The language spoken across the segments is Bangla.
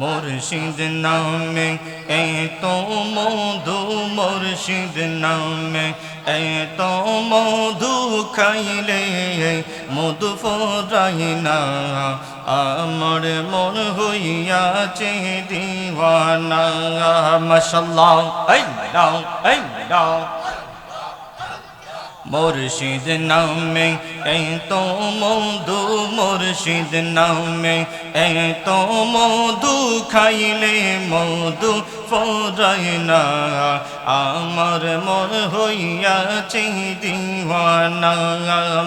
মুর্শিদ নামে এত মধু মুর্শিদ নামে এত মধু খাইলে মধু ফরাই না। আমার মন হইয়াছে দিওয়ানা, মশাল্লাহ এই নাও এই নাও। মুর্শিদ নামে এত মধু মুর্শিদ নামে এত মধু খাইলে মধু ফরাই না। আমার মন হইয়াছে দিওয়ানা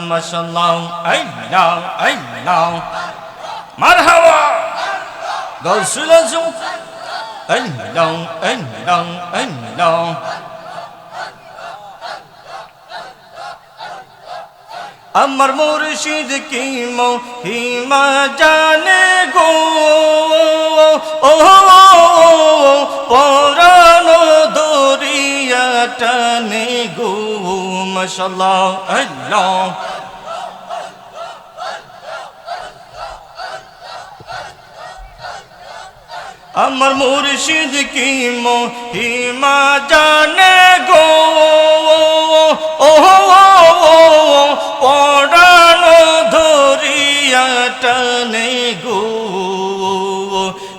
মশলাও নাও এই নাও মারহাবা। গৌসুল আজম নাও এই আমার মুর্শিদ কি মহিমা জানে গো ও পরানো দরিয়া টানে গো মশাল্লাহ আল্লাহ আমার মুর্শিদ কি মহিমা জানে গো গো,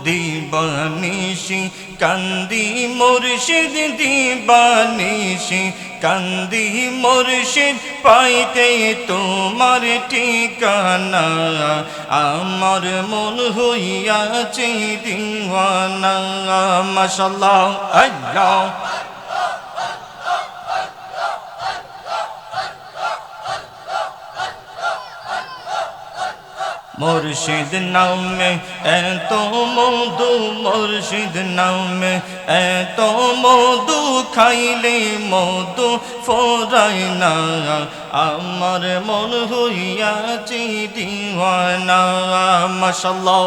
দিবানিশি, কান্দি মুর্শিদ, দিবানিশি, কান্দি মুর্শিদ, পাইতে তোমার ঠিকানা। আমার মন হইয়াছে দিওয়ানা, মাশাল্লাহ, আল্লাহ। মুর্শিদ নামে, এত মধু মুর্শিদ নামে, এত মধু খাইলে মধু ফোরাই না। আমার মন হইয়া চিঠি হয় না মাশাল্লাহ।